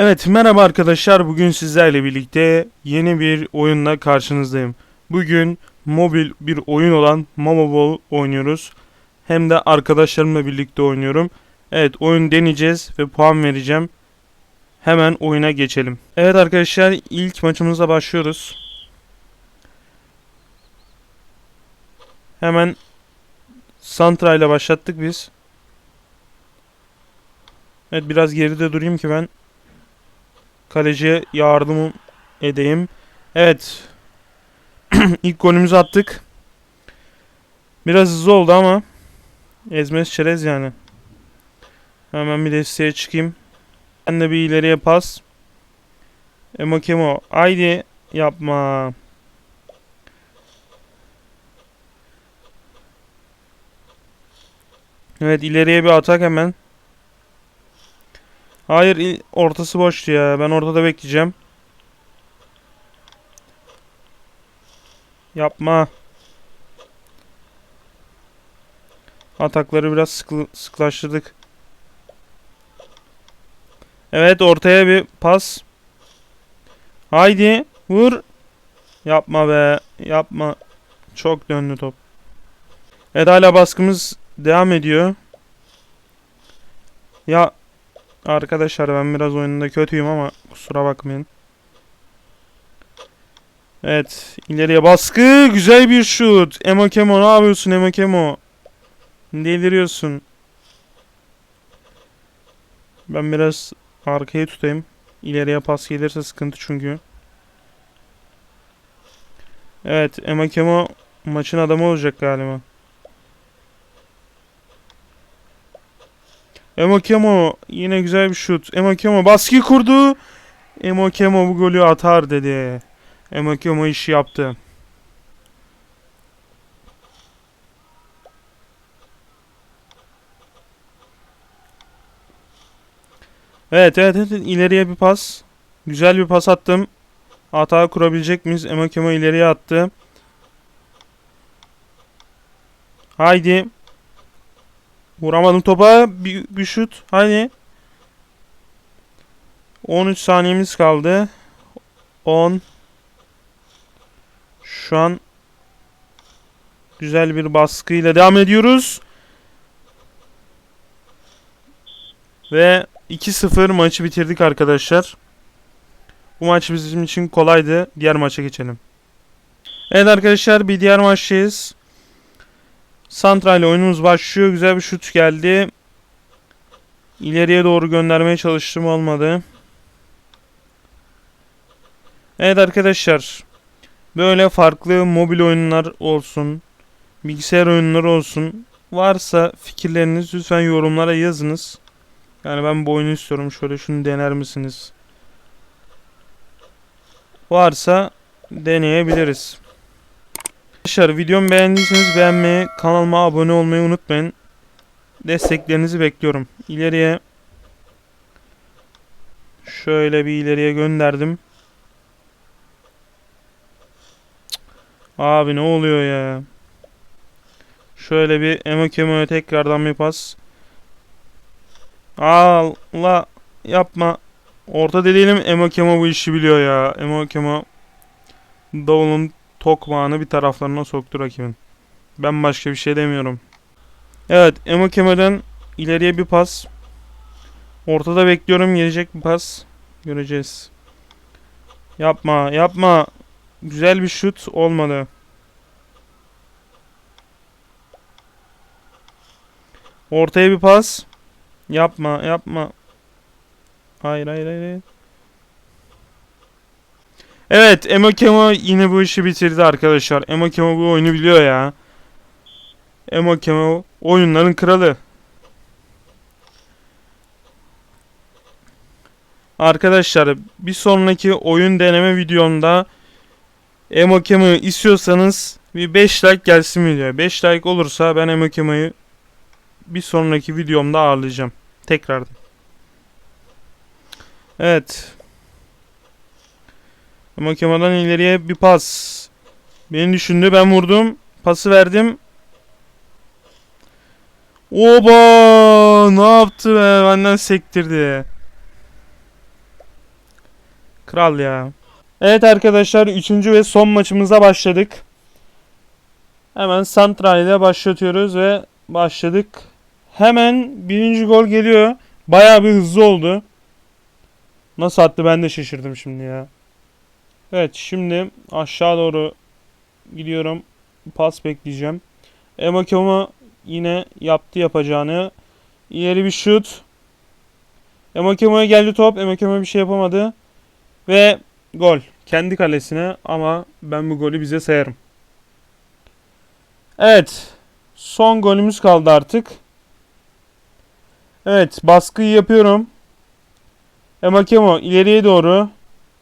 Evet merhaba arkadaşlar bugün sizlerle birlikte yeni bir oyunla karşınızdayım. Bugün mobil bir oyun olan Momo Ball oynuyoruz. Hem de arkadaşlarımla birlikte oynuyorum. Evet oyun deneyeceğiz ve puan vereceğim. Hemen oyuna geçelim. Evet arkadaşlar ilk maçımıza başlıyoruz. Hemen Santra ile başlattık biz. Evet biraz geride durayım ki ben kaleciye yardım edeyim. Evet. İlk golümüzü attık. Biraz hızlı oldu ama ezmez çerez yani. Hemen bir desteğe çıkayım. Ben de bir ileriye pas. Emo Kemo. Haydi yapma. Evet ileriye bir atak hemen. Hayır ortası boştu ya. Ben ortada bekleyeceğim. Yapma. Atakları biraz sıkı, sıklaştırdık. Evet ortaya bir pas. Haydi vur. Yapma be. Yapma. Çok döndü top. Evet hala baskımız devam ediyor. Ya Arkadaşlar ben biraz oyununda kötüyüm ama kusura bakmayın. Evet ileriye baskı güzel bir şut. Emo Kemo ne yapıyorsun Emo Kemo? Deliriyorsun. Ben biraz arkayı tutayım. İleriye pas gelirse sıkıntı çünkü. Evet Emo Kemo maçın adamı olacak galiba. Emo Kemo yine güzel bir şut. Emo Kemo baskı kurdu. Emo Kemo bu golü atar dedi. Emo Kemo işi yaptı. Evet evet evet ileriye bir pas. Güzel bir pas attım. Hata kurabilecek miyiz? Emo Kemo ileriye attı. Haydi. Vuramadım topa. Bir, bir şut. Hadi. 13 saniyemiz kaldı. 10. Şu an güzel bir baskıyla devam ediyoruz. Ve 2-0 maçı bitirdik arkadaşlar. Bu maç bizim için kolaydı. Diğer maça geçelim. Evet arkadaşlar bir diğer maçtayız. Santra oyunumuz başlıyor. Güzel bir şut geldi. İleriye doğru göndermeye çalıştım olmadı. Evet arkadaşlar. Böyle farklı mobil oyunlar olsun. Bilgisayar oyunları olsun. Varsa fikirleriniz lütfen yorumlara yazınız. Yani ben bu oyunu istiyorum. Şöyle şunu dener misiniz? Varsa deneyebiliriz. Arkadaşlar videomu beğendiyseniz beğenmeyi, kanalıma abone olmayı unutmayın. Desteklerinizi bekliyorum. İleriye şöyle bir ileriye gönderdim. Abi ne oluyor ya? Şöyle bir Emo Kemo'ya tekrardan bir pas. Allah yapma. Orta değilim Emo Kemo bu işi biliyor ya. Emo Kemo davulun tokmağını bir taraflarına soktu rakibin. Ben başka bir şey demiyorum. Evet Emo Kemal'den ileriye bir pas. Ortada bekliyorum gelecek bir pas. Göreceğiz. Yapma yapma. Güzel bir şut olmadı. Ortaya bir pas. Yapma yapma. Hayır hayır hayır. hayır. Evet Emo Kemo yine bu işi bitirdi arkadaşlar. Emo Kemo bu oyunu biliyor ya. Emo Kemo oyunların kralı. Arkadaşlar bir sonraki oyun deneme videomda Emo Kemo'yu istiyorsanız bir 5 like gelsin video. 5 like olursa ben Emo Kemo'yu bir sonraki videomda ağırlayacağım. Tekrardan. Evet. Ama Kemal'dan ileriye bir pas. Beni düşündü ben vurdum. Pası verdim. Oba! Ne yaptı be? Benden sektirdi. Kral ya. Evet arkadaşlar 3. ve son maçımıza başladık. Hemen Santra ile başlatıyoruz ve başladık. Hemen birinci gol geliyor. Bayağı bir hızlı oldu. Nasıl attı ben de şaşırdım şimdi ya. Evet şimdi aşağı doğru gidiyorum. Pas bekleyeceğim. Emakoma yine yaptı yapacağını. İleri bir şut. Emakema'ya geldi top. Emakema bir şey yapamadı. Ve gol. Kendi kalesine ama ben bu golü bize sayarım. Evet. Son golümüz kaldı artık. Evet. Baskıyı yapıyorum. Emakemo ileriye doğru.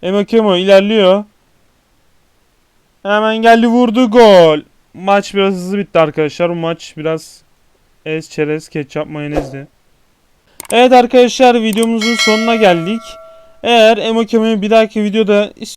Emakemo ilerliyor. Hemen geldi vurdu gol. Maç biraz hızlı bitti arkadaşlar. Bu maç biraz ez çerez ketçap mayonezdi. Evet arkadaşlar videomuzun sonuna geldik. Eğer Emokemo'yu bir dahaki videoda